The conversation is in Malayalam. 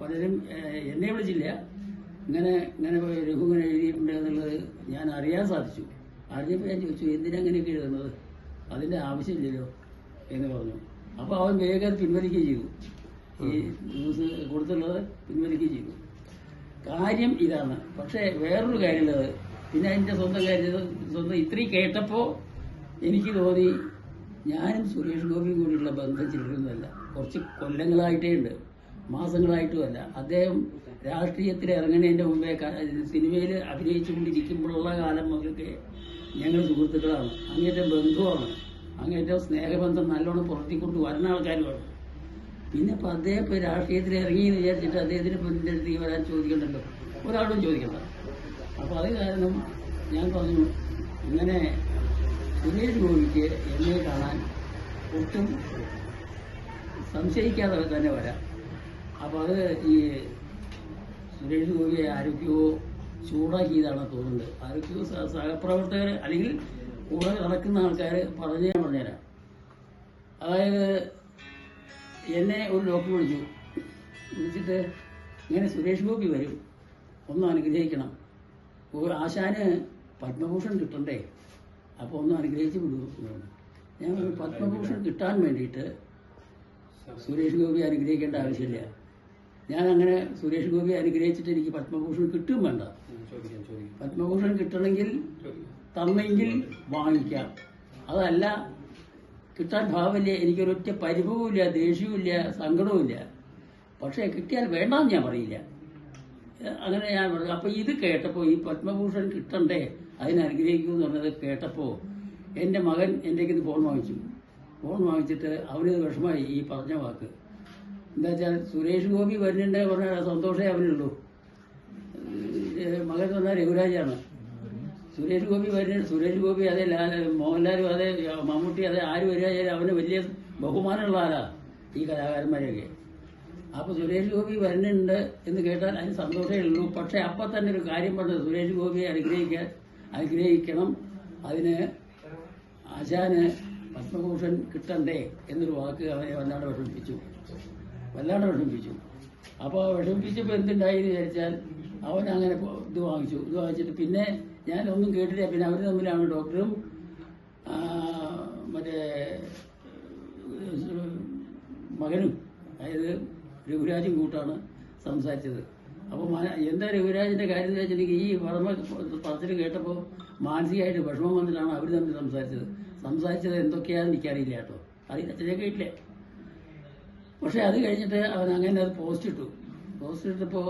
പലരും എന്നെ വിളിച്ചില്ല. ഇങ്ങനെ ഇങ്ങനെ രഘു ഇങ്ങനെ എഴുതിയിട്ടുണ്ട് എന്നുള്ളത് ഞാൻ അറിയാൻ സാധിച്ചു. അറിഞ്ഞപ്പോൾ ഞാൻ ചോദിച്ചു എന്തിനാ അങ്ങനെയൊക്കെ എഴുതുന്നത്? അതിന്റെ ആവശ്യമില്ലല്ലോ എന്ന് പറഞ്ഞു. അപ്പോൾ അവൻ വേഗം പിൻവലിക്കുകയും ചെയ്തു. ഈ ന്യൂസ് കൊടുത്തുള്ളത് പിൻവലിക്കുകയും ചെയ്തു. കാര്യം ഇതാണ്. പക്ഷേ വേറൊരു കാര്യമുള്ളത്. പിന്നെ അതിന്റെ സ്വന്തം കാര്യം സ്വന്തം ഇത്രയും കേട്ടപ്പോൾ എനിക്ക് തോന്നി ഞാനും സുരേഷ് ഗോപിയും കൂടിയുള്ള ബന്ധം ചിലരൊന്നുമല്ല. കുറച്ച് കൊല്ലങ്ങളായിട്ടേ ഉണ്ട്. മാസങ്ങളായിട്ടുമല്ല. അദ്ദേഹം രാഷ്ട്രീയത്തിൽ ഇറങ്ങുന്നതിന്റെ മുമ്പേ സിനിമയിൽ അഭിനയിച്ചുകൊണ്ടിരിക്കുമ്പോഴുള്ള കാലം മുതലൊക്കെ ഞങ്ങൾ സുഹൃത്തുക്കളാണ്. അങ്ങേറ്റം ബന്ധുവാണ്. അങ്ങേറ്റം സ്നേഹബന്ധം നല്ലോണം പുറത്തിക്കൊണ്ട് വരുന്ന ആൾക്കാരുമാണ്. പിന്നെ ഇപ്പം അദ്ദേഹം ഇപ്പോൾ രാഷ്ട്രീയത്തിൽ ഇറങ്ങി എന്ന് വിചാരിച്ചിട്ട് അദ്ദേഹത്തിന് എന്റെ അടുത്തേക്ക് വരാൻ ചോദിക്കണ്ടല്ലോ. ഒരാളും ചോദിക്കണ്ട. അപ്പോൾ അത് കാരണം ഞാൻ പറഞ്ഞു ഇങ്ങനെ സുരേഷ് ഗോപിക്ക് എന്നെ കാണാൻ ഒട്ടും സംശയിക്കാതെ തന്നെ വരാം. അപ്പൊ അത് ഈ സുരേഷ് ഗോപിയെ ആരോഗ്യമോ ചൂടാക്കിയതാണ് തോന്നുന്നത്. ആരോഗ്യ സഹപ്രവർത്തകർ അല്ലെങ്കിൽ കൂടെ നടക്കുന്ന ആൾക്കാർ പറഞ്ഞു ഞാൻ പറഞ്ഞുതരാം. അതായത് എന്നെ ഒരു ഡോക്ടർ വിളിച്ചു. വിളിച്ചിട്ട് ഇങ്ങനെ സുരേഷ് ഗോപി വരും. ഒന്ന് അനുഗ്രഹിക്കണം. ആശാന് പത്മഭൂഷൺ കിട്ടണ്ടേ? അപ്പോൾ ഒന്ന് അനുഗ്രഹിച്ച് വിടൂ ഞാൻ പത്മഭൂഷൺ കിട്ടാൻ വേണ്ടിയിട്ട് സുരേഷ് ഗോപി അനുഗ്രഹിക്കേണ്ട ആവശ്യമില്ല. ഞാൻ അങ്ങനെ സുരേഷ് ഗോപി അനുഗ്രഹിച്ചിട്ട് എനിക്ക് പത്മഭൂഷൺ കിട്ടും വേണ്ട. പത്മഭൂഷൺ കിട്ടണമെങ്കിൽ തന്നെങ്കിൽ വാങ്ങിക്കാം. അതല്ല കിട്ടാൻ ഭാവമില്ല എനിക്കൊരൊറ്റ പരിഭവമില്ല ദേഷ്യവുമില്ല സങ്കടവുമില്ല. പക്ഷേ കിട്ടിയാൽ വേണ്ടെന്ന് ഞാൻ പറയില്ല. അങ്ങനെ ഞാൻ പറഞ്ഞു. അപ്പൊ ഇത് കേട്ടപ്പോ ഈ പത്മഭൂഷൺ കിട്ടണ്ടേ അതിനെ പറഞ്ഞത് കേട്ടപ്പോ എന്റെ മകൻ നിന്ന് ഫോൺ വാങ്ങിച്ചു. ഫോൺ വാങ്ങിച്ചിട്ട് അവനത് വിഷമായി ഈ പറഞ്ഞ വാക്ക്. എന്താ വെച്ചാൽ സുരേഷ് ഗോപി വരുന്നുണ്ട് പറഞ്ഞ സന്തോഷേ അവനുള്ളൂ. മകൻ പറഞ്ഞാൽ രഘുരാജാണ്. സുരേഷ് ഗോപി വരുന്നുണ്ട് സുരേഷ് ഗോപി അതെ ലാല മോഹൻലാലും അതെ മമ്മൂട്ടി അതെ ആര് വരികയായാലും അവന് വലിയ ബഹുമാനമുള്ള ആളാ ഈ കലാകാരന്മാരെയൊക്കെ. അപ്പൊ സുരേഷ് ഗോപി വരുന്നുണ്ട് എന്ന് കേട്ടാൽ അതിന് സന്തോഷമേ ഉള്ളൂ. പക്ഷെ അപ്പൊ തന്നെ ഒരു കാര്യം പറഞ്ഞത് സുരേഷ് ഗോപിയെ അനുഗ്രഹിക്കാൻ അനുഗ്രഹിക്കണം. അതിന് ആശാന് പത്മഭൂഷൺ കിട്ടണ്ടേ എന്നൊരു വാക്ക് അവനെ വല്ലാണ്ട് വിഷമിപ്പിച്ചു വല്ലാണ്ട് വിഷമിപ്പിച്ചു അപ്പോൾ വിഷമിപ്പിച്ചപ്പോൾ എന്തുണ്ടായി എന്ന് വിചാരിച്ചാൽ അവൻ അങ്ങനെ ഇത് വാങ്ങിച്ചു. ഇത് വാങ്ങിച്ചിട്ട് പിന്നെ ഞാൻ ഒന്നും കേട്ടില്ല പിന്നെ അവർ തമ്മിലാണ് ഡോക്ടറും മറ്റേ മകനും അതായത് രഘുരാജും കൂട്ടാണ് സംസാരിച്ചത്. അപ്പോൾ എന്താ രഘുരാജിന്റെ കാര്യം എന്ന് വെച്ചിട്ടുണ്ടെങ്കിൽ ഈ വർമ്മ പറച്ചിൽ കേട്ടപ്പോൾ മാനസികമായിട്ട് വിഷമം വന്നിട്ടാണ് അവർ തമ്മിൽ സംസാരിച്ചത്. സംസാരിച്ചത് എന്തൊക്കെയാണെന്ന് എനിക്കറിയില്ല കേട്ടോ. അറിയില്ല. കേട്ടില്ല. പക്ഷെ അത് കഴിഞ്ഞിട്ട് അവൻ അങ്ങനെ അത് പോസ്റ്റ് ഇട്ടു. പോസ്റ്റ് ഇട്ടപ്പോൾ